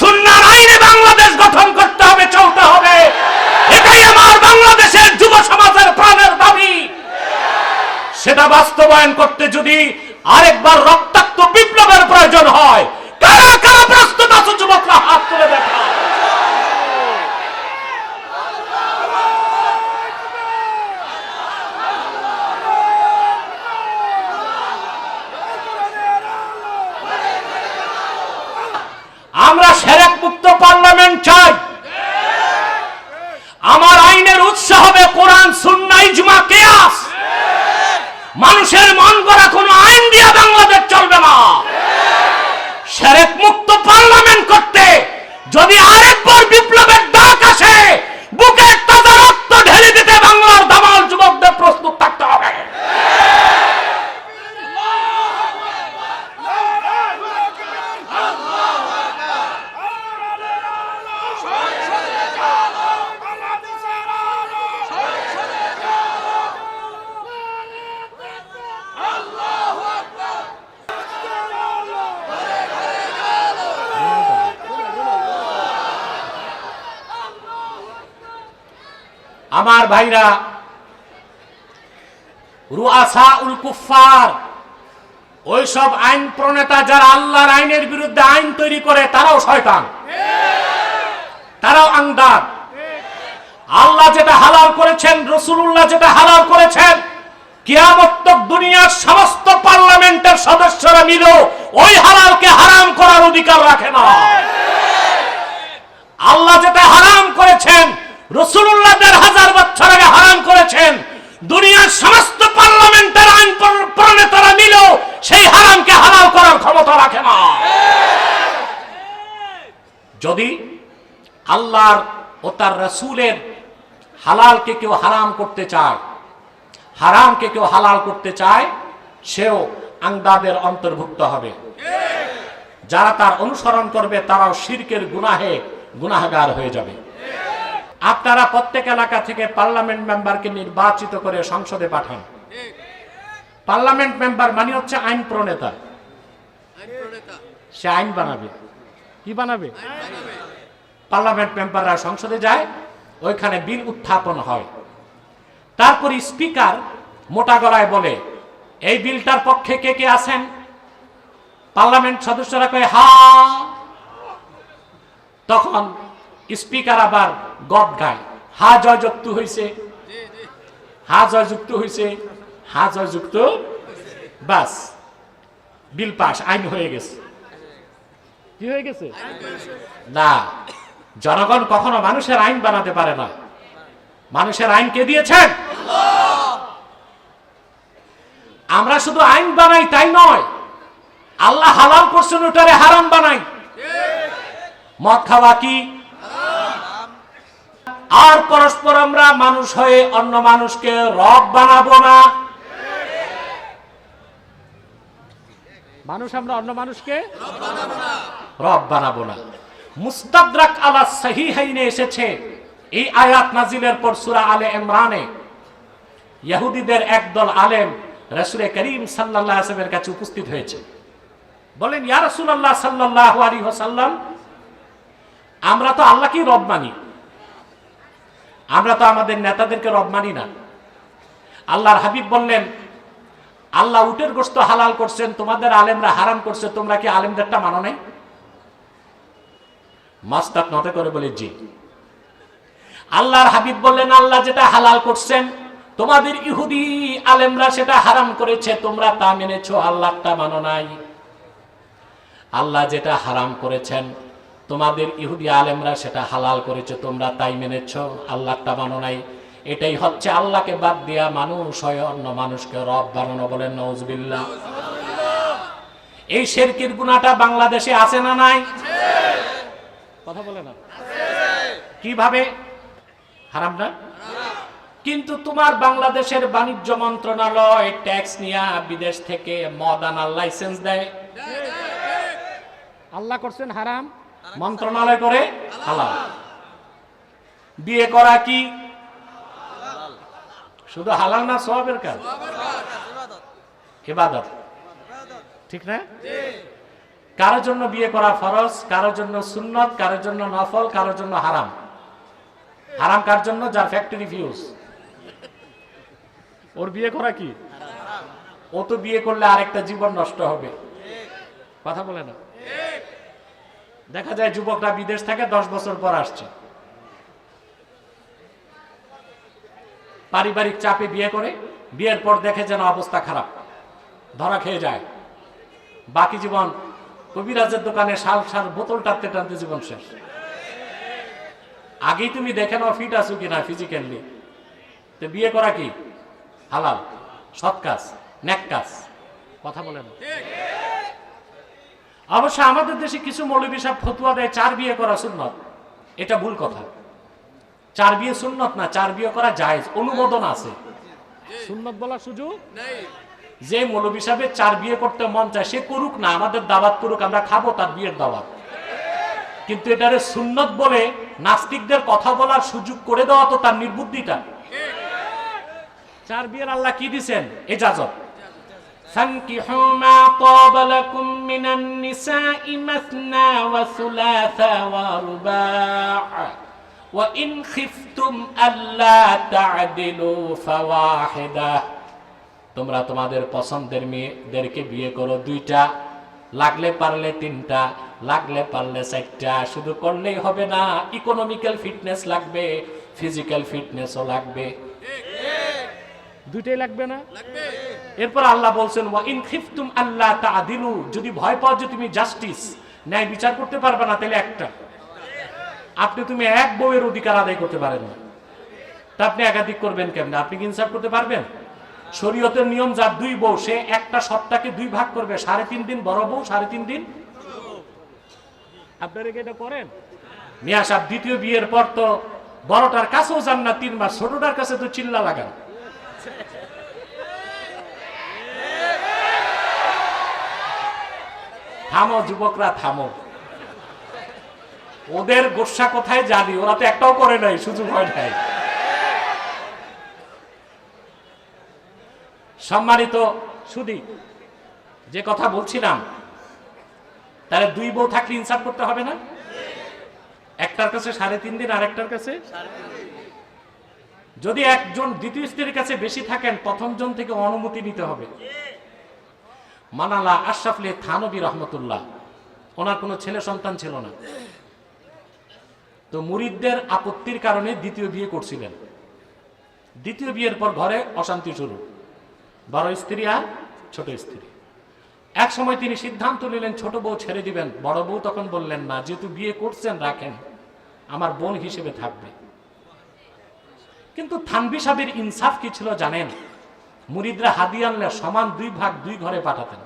সুন্নার আইনে বাংলাদেশ গঠন করতে হবে, চলতে হবে। এটাই আমার বাংলাদেশের যুব সমাজের প্রাণের দাবি। সেটা বাস্তবায়ন করতে যদি আরেকবার রক্তাক্ত বিপ্লবের প্রয়োজন হয়, কারা কারা প্রস্তুত আছো, যুবকরা হাত তুলে দেখা। আমরা সেরেক মুক্ত পার্লামেন্ট চাই। আমার আইনের উৎস হবে কোরআন সুন্না ইজমা কেয়াস। মানুষের মন করা কোনো আইন দিয়ে বাংলাদেশ চলবে না সেরেক মুক্ত পার্লামেন্ট করতে যদি আরেকবার বিপ্লবের ডাক আসে বুকের তাজা রক্ত ঢেলে দিতে বাংলার দামাল যুবকদের প্রস্তুত থাকতে হবে আমার ভাইরা রুআসা উল কুফার ওই সব আইন প্রণেতা যারা আল্লাহর আইনের বিরুদ্ধে আইন তৈরি করে, তারাও শয়তান। তারাও আংদার আল্লাহ যেটা হালাল করেছেন রসুল্লাহ যেটা হালাল করেছেন দুনিয়ার সমস্ত পার্লামেন্টের সদস্যরা মিলেও ওই হালালকে হারাম করার অধিকার রাখে না। আল্লাহ যেটা হারাম করেছেন রসুল্লাহ দেড় হাজার বছর আগে হারাম করেছেন, দুনিয়ার সমস্ত পার্লামেন্টের আইন প্র- প্রণেতারা মিলেও সেই হারামকে হালাল করার ক্ষমতা রাখে না। যদি আল্লাহর ও তার রসুলের হালালকে কেউ হারাম করতে চায় হারামকে কেউ হালাল করতে চায় সেও আংদাদের অন্তর্ভুক্ত হবে। যারা তার অনুসরণ করবে তারাও শিরকের গুনাহে গুনাহগার হয়ে যাবে। আপনারা প্রত্যেক এলাকা থেকে পার্লামেন্ট মেম্বারকে নির্বাচিত করে সংসদে পাঠান। পার্লামেন্ট মেম্বার মানে হচ্ছে আইন প্রণেতা। সে আইন বানাবে। কি বানাবে। পার্লামেন্ট মেম্বাররা সংসদে যায় ওইখানে বিল উত্থাপন হয়। তারপর স্পিকার মোটা গলায় বলে এই বিলটার পক্ষে কে কে আছেন? পার্লামেন্ট সদস্যরা কয়ে হা। তখন স্পিকার আবার গদ গায় হা জয় যুক্ত হয়েছে হা জয় যুক্ত হয়েছে হা জয় যুক্ত বাস। বিল পাস আইন হয়ে গেছে। কি হয়ে গেছে? না জনগণ কখনো মানুষের আইন বানাতে পারে না। মানুষের আইন কে দিয়েছেন আমরা শুধু আইন বানাই তাই নয় আল্লাহ হালাল করছেন ওটারে হারাম বানাই। মদ খাওয়া কি? আর পরস্পর আমরা মানুষ হয়ে অন্য মানুষকে রব বানাবো না। মানুষ আমরা অন্য মানুষকে রব বানাবো না। মুস্তাদরাক আলা সহিহাইনে এসেছে। এই আয়াত নাজিলের পর সুরা আলে ইমরানে। ইহুদিদের একদল আলেম রাসূল করিম সাল্লাল্লাহু আলাইহি কাছে উপস্থিত হয়েছে। বলেন, ইয়া রাসূলুল্লাহ সাল্লাল্লাহু আলাইহি ওয়াসাল্লাম, আমরা তো আল্লাহকেই রব মানি। আমরা তো আমাদের নেতাদেরকে রব মানি না। আল্লাহর হাবিব বললেন, আল্লাহ উটের গোস্ত হালাল করছেন, তোমাদের আলেমরা হারাম করছে, তোমরা কি আলেমদেরটা মানো নাই? মাস্টার নতে করে বলে, জি। আল্লাহর হাবিব বললেন, আল্লাহ যেটা হালাল করছেন, তোমাদের ইহুদি আলেমরা সেটা হারাম করেছে, তোমরা তা মেনেছো, আল্লাহটা মানো নাই। আল্লাহ যেটা হারাম করেছেন, তোমাদের ইহুদি আলেমরা সেটা হালাল করেছে, তোমরা তাই মেনেছ, আল্লাহটা মানো নাই। এটাই হচ্ছে আল্লাহকে বাদ দিয়া মানুষ, হয় অন্য মানুষকে রব বানানো বলেন নজবিল্লা এই শেরকির গুণাটা বাংলাদেশে আছে না নাই? কথা বলে না। কীভাবে? হারাম না? কিন্তু তোমার বাংলাদেশের বাণিজ্য মন্ত্রণালয় ট্যাক্স নিয়ে বিদেশ থেকে মদ আনার লাইসেন্স দেয়। আল্লাহ করছেন হারাম মন্ত্রণালয় করে হালাল। বিয়ে করা কি? শুধু হালাল না সবের কাজ? ইবাদত। ঠিক না? কারোর জন্য বিয়ে করা ফরজ, কারোর জন্য সুন্নত, কারোর জন্য নফল, কারোর জন্য হারাম। হারাম কার জন্য? যার ফ্যাক্টরি ফিউজ ওর বিয়ে করা কি? ও তো বিয়ে করলে আরেকটা জীবন নষ্ট হবে। কথা বলে না? দেখা যায় যুবকরা বিদেশ থেকে দশ বছর পর আসছে। পারিবারিক চাপে বিয়ে করে, বিয়ের পর দেখে যেন অবস্থা খারাপ। ধরা খেয়ে যায়। বাকি জীবন কবিরাজের দোকানে শাল শাল বোতল টানতে টানতে জীবন শেষ। আগেই তুমি দেখে নাও ফিট আছো কিনা ফিজিক্যালি তো বিয়ে করা কি? হালাল সৎ কাজ ন্যাক কাজ। কথা বলে না অবশ্য আমাদের দেশে কিছু মৌলবী সাহেব ফতুয়া দেয় চার বিয়ে করা সুন্নত। এটা ভুল কথা। চার বিয়ে সুন্নত না চার বিয়ে করা জায়েজ অনুমোদন আছে। সুন্নত বলার সুযোগ যে মৌলবী সাহেবের চার বিয়ে করতে মন চায় সে করুক না আমাদের দাওয়াত করুক আমরা খাবো তার বিয়ের দাওয়াত কিন্তু এটারে সুন্নত বলে নাস্তিকদের কথা বলার সুযোগ করে দেওয়া তো তার নির্বুদ্ধিটা চার বিয়ের আল্লাহ কি দিছেন এজাজত فانكحوا ما طاب لكم من النساء مثنى وثلاث ورباع وإن خفتم ألا تعدلوا فواحدة তোমরা তোমাদের পছন্দের মেয়েদেরকে বিয়ে করো দুইটা, লাগলে পারলে তিনটা, লাগলে পারলে চারটা, শুধু করলেই হবে না ইকোনমিক্যাল ফিটনেস লাগবে ফিজিক্যাল ফিটনেসও লাগবে। দুইটাই লাগবে না? এরপর আল্লাহ বলছেন, ওয়া ইন খিফতুম আল্লাহ তাআদিলু যদি ভয় পাও যে তুমি জাস্টিস ন্যায় বিচার করতে পারবে না, তাহলে একটা। আপনি তুমি এক বউয়ের অধিকার আদায় করতে পারেন না। তা আপনি একাধিক করবেন কেমনে? আপনি কি ইনসাফ করতে পারবেন? শরীয়তের নিয়ম যার দুই বউ সে একটা সপ্তাহকে দুই ভাগ করবে সাড়ে তিন দিন বড় বউ সাড়ে তিন দিন আপনারা কি এটা করেন? মিয়া সাহেব দ্বিতীয় বিয়ের পর তো বড়টার কাছেও যান না তিন মাস ছোটটার কাছে তো চিল্লা লাগান থামো যুবকরা থামো। ওদের গোসা কোথায় জানি ওরা তো একটাও করে নাই সুযোগ হয় নাই। সম্মানিত সুদি, যে কথা বলছিলাম, তাহলে দুই বউ থাকলে ইনসাফ করতে হবে না? একটার কাছে সাড়ে তিন দিন আর একটার কাছে? যদি একজন দ্বিতীয় স্ত্রীর কাছে বেশি থাকেন, প্রথম জন থেকে অনুমতি নিতে হবে। মানালা আশরাফলে থানবী রহমতুল্লাহ, ওনার কোনো ছেলে সন্তান ছিল না। তো মুরিদদের আপত্তির কারণে দ্বিতীয় বিয়ে করছিলেন। দ্বিতীয় বিয়ের পর ঘরে অশান্তি শুরু। বড় স্ত্রী আর ছোট স্ত্রী। এক সময় তিনি সিদ্ধান্ত নিলেন ছোট বউ ছেড়ে দিবেন। বড় বউ তখন বললেন না যেহেতু বিয়ে করছেন রাখেন। আমার বোন হিসেবে থাকবে। কিন্তু থানবি সাহেবের ইনসাফ কি ছিল জানেন? মুরিদরা হাদি আনলে সমান দুই ভাগ দুই ঘরে পাঠাতেন।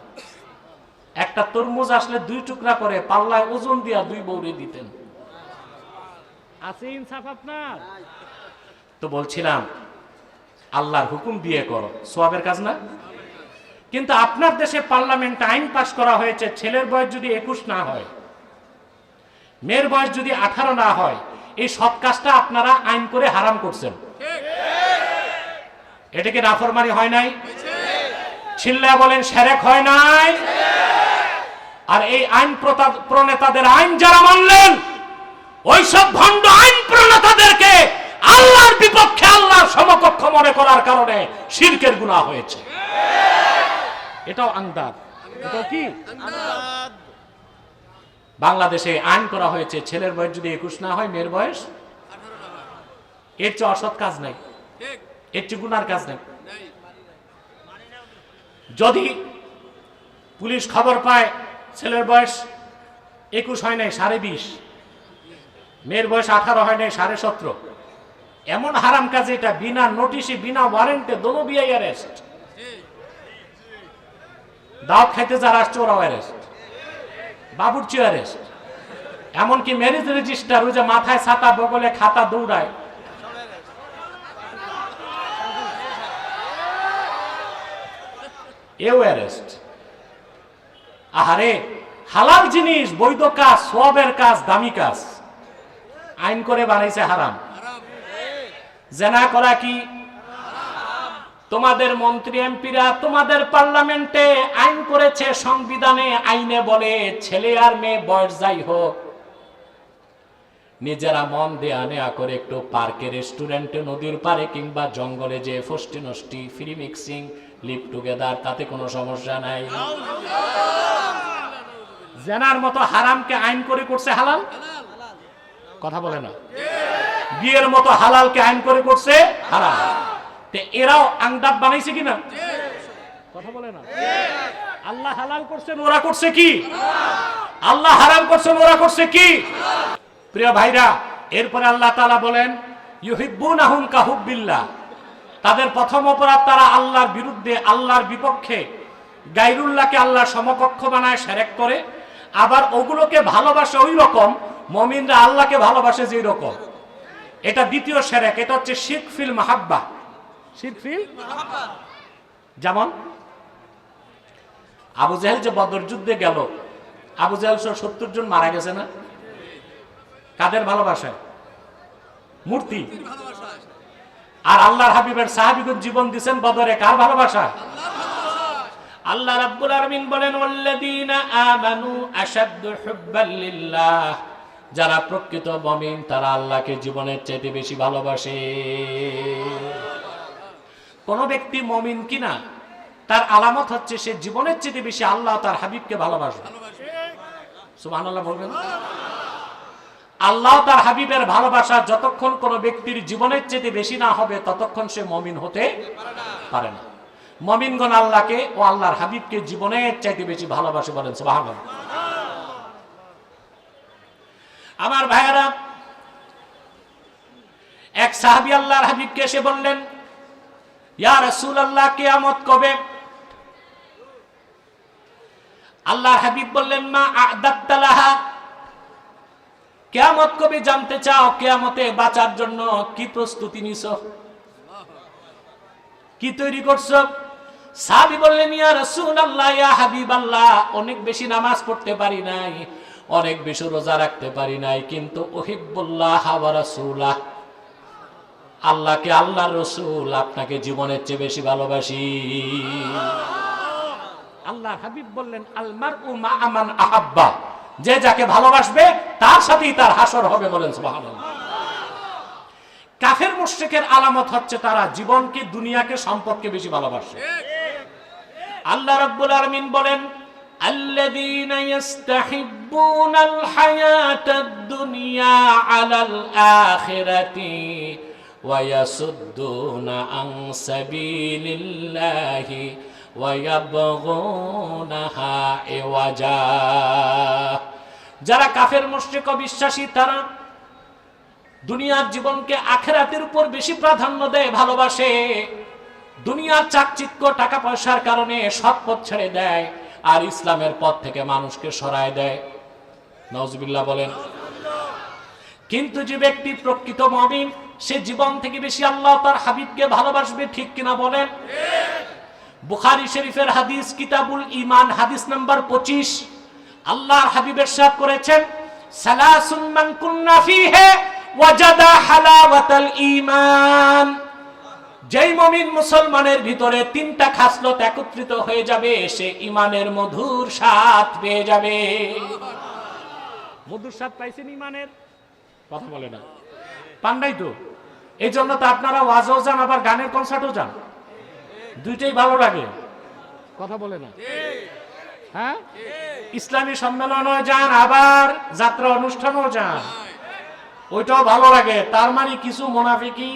একটা তরমুজ আসলে দুই টুকরা করে পাল্লায় ওজন দিয়া দুই বৌরে দিতেন। আছে ইনসাফ আপনার? তো বলছিলাম আল্লাহর হুকুম দিয়ে করো। সোয়াবের কাজ না? কিন্তু আপনার দেশে পার্লামেন্ট আইন পাশ করা হয়েছে, ছেলের বয়স যদি একুশ না হয়, মেয়ের বয়স যদি আঠারো না হয়, এই সব কাজটা আপনারা আইন করে হারাম করছেন। এটা কি নাফরমানি হয় নাই? ছিল্লা বলেন, সেরেক হয় নাই। আর এই আইন প্রণেতাদের আইন যারা মানলেন, ওইসব ভণ্ড আইন প্রণেতাদেরকে আল্লাহর বিপক্ষে আল্লাহর সমকক্ষ মনে করার কারণে শিরকের গুণা হয়েছে। এটাও আন্দাজ। কি? বাংলাদেশে আইন করা হয়েছে, ছেলের বয়স যদি একুশ না হয়, মেয়ের বয়স এর চেয়ে অসৎ কাজ নাই। এর চেয়ে গুনার কাজ নাই। যদি পুলিশ খবর পায়, ছেলের বয়স একুশ হয় নাই, সাড়ে বিশ, মেয়ের বয়স আঠারো হয় নাই, সাড়ে সতেরো এমন হারাম কাজ এটা, বিনা নোটিশে বিনা ওয়ারেন্টে দোনো বিয়ে অ্যারেস্ট দাওয়াত খাইতে যারা আসছে ওরাও অ্যারেস্ট বাবুরচি অ্যারেস্ট এমনকি ম্যারেজ রেজিস্টার ওই যে মাথায় ছাতা, বগলে খাতা দৌড়ায়। এও অ্যারেস্ট আহারে, হালাল জিনিস, বৈধ কাজ সবের কাজ, দামি কাজ। আইন করে বানাইছে হারাম। জেনা করা কি? তোমাদের মন্ত্রী এমপিরা তোমাদের পার্লামেন্টে আইন করেছে, সংবিধানে আইনে বলে, ছেলে আর মেয়ে বয়স যাই হোক। নিজেরা মন দেয়া নেয়া করে একটু পার্কে রেস্টুরেন্টে, নদীর পারে কিংবা জঙ্গলে যে ফষ্টি নষ্টি ফ্রি মিক্সিং লিভ টুগেদার তাতে কোনো সমস্যা নাই। জেনার মতো হারামকে আইন করে করছে হালাল? কথা বলে না। বিয়ের মতো হালালকে আইন করে করছে? হারাম। এরাও আংদাব বানাইছে কিনা? কথা বলে না? আল্লাহ হালাল করছেন, ওরা করছে কি? আল্লাহ হারাম করছেন, ওরা করছে কি? প্রিয় ভাইরা, এরপরে আল্লাহ তালা বলেন, ইউহিব্বুনাহুম কাহুব্বিল্লাহ। তাদের প্রথম অপরাধ তারা আল্লাহর বিরুদ্ধে, আল্লাহর বিপক্ষে গাইরুল্লাহকে আল্লাহর সমকক্ষ বানায় সেরেক করে। আবার ওগুলোকে ভালোবাসে ওই রকম, মমিনরা আল্লাহকে ভালোবাসে যেই রকম। এটা দ্বিতীয় সেরেক, এটা হচ্ছে শিখ ফিল মাহাব্বা। শিখ ফিল যেমন, আবু জাহেল যে বদর যুদ্ধে গেল, আবু জাহেল সহ সত্তর জন মারা গেছে না? কাদের ভালোবাসায় মূর্তি। আর আল্লাহর হাবিবের সাহাবিগুন জীবন দিছেন বদরে, কার ভালোবাসা? আল্লাহ রাব্বুল আলামিন বলেন, ওয়াল্লাযীনা আমানু আশাদ্দু হুব্বাল লিল্লাহ। যারা প্রকৃত মুমিন, তারা আল্লাহকে জীবনের চাইতে বেশি ভালোবাসে। কোন ব্যক্তি মুমিন কিনা, তার আলামত হচ্ছে সে জীবনের চাইতে বেশি আল্লাহ তার হাবিবকে ভালোবাসবে। আল্লাহ তার হাবিবের ভালোবাসা যতক্ষণ কোন ব্যক্তির জীবনের চেয়ে বেশি না হবে, ততক্ষণ সে মমিন হতে পারে না। মমিনগণ আল্লাহকে ও আল্লাহর হাবিবকে জীবনের চাইতে বেশি ভালোবাসে বলেন, সুবহানাল্লাহ। আমার ভাইয়েরা, এক সাহাবি আল্লাহর হাবিবকে এসে বললেন, ইয়া রাসূলুল্লাহ, কিয়ামত কবে? আল্লাহর হাবিব বললেন, মা আদাত্তালাহা কেয়ামত কবে জানতে চাও? কেয়ামতে বাঁচার জন্য কি প্রস্তুতি নিছ? কি তৈরি করছ? সাহাবি বললেন, ইয়া রাসূলুল্লাহ, ইয়া হাবিবাল্লাহ, অনেক বেশি নামাজ পড়তে পারি নাই। অনেক বেশি রোজা রাখতে পারি নাই কিন্তু আল্লাহকে আল্লাহর রসুল আপনাকে জীবনের চেয়ে বেশি ভালোবাসি। আল্লাহ হাবিব বললেন আলমার উ মা আমান আহাব্বা। যে যাকে ভালোবাসবে তার সাথেই তার হাসর হবে বলেন কাফের মুশরিকের আলামত হচ্ছে তারা জীবনকে দুনিয়াকে সম্পদকে বেশি ভালোবাসে। আল্লাহ রব্বুল আলামিন বলেন الذين يستحبون الحياة الدنيا على الآخرة ويصدون عن سبيل الله ويبغونها عوجا যারা কাফের মুশরিক ও বিশ্বাসী তারা দুনিয়ার জীবনকে আখেরাতের উপর বেশি প্রাধান্য দেয় ভালোবাসে দুনিয়ার চাকচিক্য টাকা পয়সার কারণে সৎ পথ ছেড়ে দেয় আর ইসলামের পথ থেকে মানুষকে সরায় দেয়। নজবিল্লাহ বলেন, কিন্তু যে ব্যক্তি প্রকৃত মমিন, সে জীবন থেকে বেশি আল্লাহ তার হাবিবকে ভালোবাসবে, ঠিক কিনা বলেন? বুখারি শরীফের হাদিস, কিতাবুল ইমান হাদিস নাম্বার পঁচিশ। আল্লাহর হাবিবের সাথ করেছেন, সালাসুন মান কুন্না ফিহে ওয়াজাদা হালাওয়াতাল ঈমান। যেই মমিন মুসলমানের ভিতরে তিনটা খাসলত একত্রিত হয়ে যাবে, সে ইমানের মধুর স্বাদ পেয়ে যাবে। মধুর স্বাদ পাইছেন ইমানের? কথা বলে না। পান্ডাই তো? এই জন্য তো আপনারা ওয়াজও যান, আবার গানের কনসার্টও যান। দুইটাই ভালো লাগে। কথা বলে না। হ্যাঁ? ইসলামী সম্মেলনও যান, আবার যাত্রা অনুষ্ঠানও যান। ওইটাও ভালো লাগে। তার মানে কিছু মোনাফিকি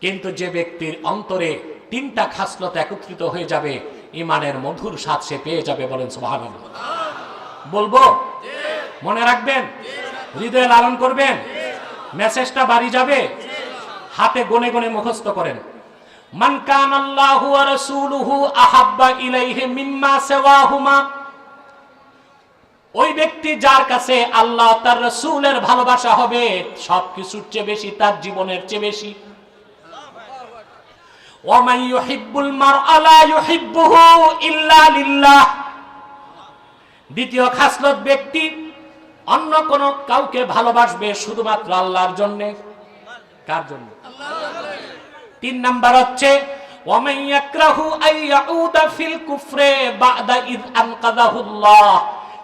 কিন্তু যে ব্যক্তির অন্তরে তিনটা খাসলত একত্রিত হয়ে যাবে ইমানের মধুর স্বাদ সে পেয়ে যাবে বলেন সুবহানাল্লাহ। বলব? মনে রাখবেন? হৃদয়ে লালন করবেন? মেসেজটা বাড়ি যাবে? হাতে গনে গনে মুখস্থ করেন। ওই ব্যক্তি যার কাছে আল্লাহ তার রাসূলের ভালোবাসা হবে, সবকিছুর চেয়ে বেশি, তার জীবনের চেয়ে বেশি। ওয়ামান ইউহিব্বুল মারআ লা ইউহিব্বুহু ইল্লা লিল্লাহ দ্বিতীয় খাসলত ব্যক্তি অন্য কোন কাউকে ভালোবাসবে শুধুমাত্র আল্লাহর জন্য কার জন্য তিন নাম্বার হচ্ছে ومن يكره أن يعود في الكفر بعد إذ أنقذه الله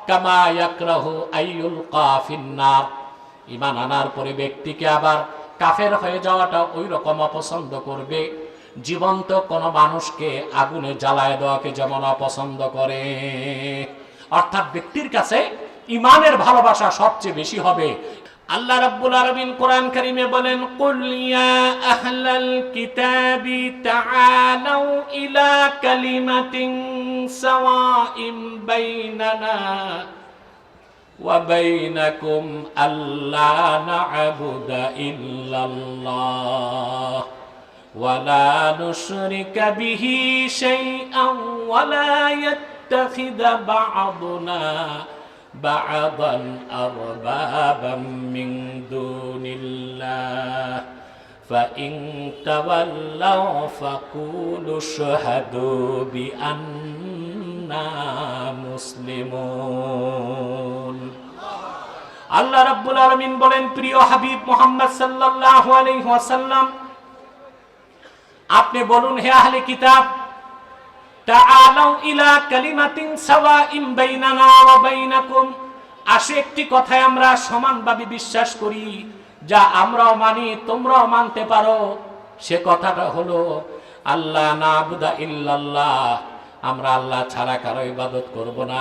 كما يكره أن يلقى في النار ইমান আনার পরে ব্যক্তিকে আবার কাফের হয়ে যাওয়াটা ওই রকম অপছন্দ করবে জীবন্ত কোনো মানুষকে আগুনে জ্বালায় দেওয়াকে যেমন অপছন্দ করে। অর্থাৎ ব্যক্তির কাছে ইমানের ভালোবাসা সবচেয়ে বেশি হবে। আল্লাহ রাব্বুল আলামিন কোরআন কারীমে বলেন, কুল ইয়া আহলাল কিতাবি তাআলাউ ইলা কালিমাতিন সাওয়াইম বাইনানা ওয়া বাইনাকুম আল্লা নাআবুদা ইল্লাল্লাহ। ولا نشرك به شيئا ولا يتخذ بعضنا بعضا أربابا من دون الله فإن تولوا فقولوا اشهدوا بأننا مسلمون আল্লাহ রাব্বুল আলামিন বলেন প্রিয় হাবিব মোহাম্মদ সাল্লাল্লাহু আলাইহি ওয়াসাল্লাম আপনি বলুন, হে আহলে কিতাব ইলা একটি কথায় আমরা সমানভাবে বিশ্বাস করি, যা আমরাও মানি, তোমরাও মানতে পারো। সে কথাটা হলো আল্লাহ নাবুদা ইল্লাল্লাহ, আমরা আল্লাহ ছাড়া কারও ইবাদত করব না।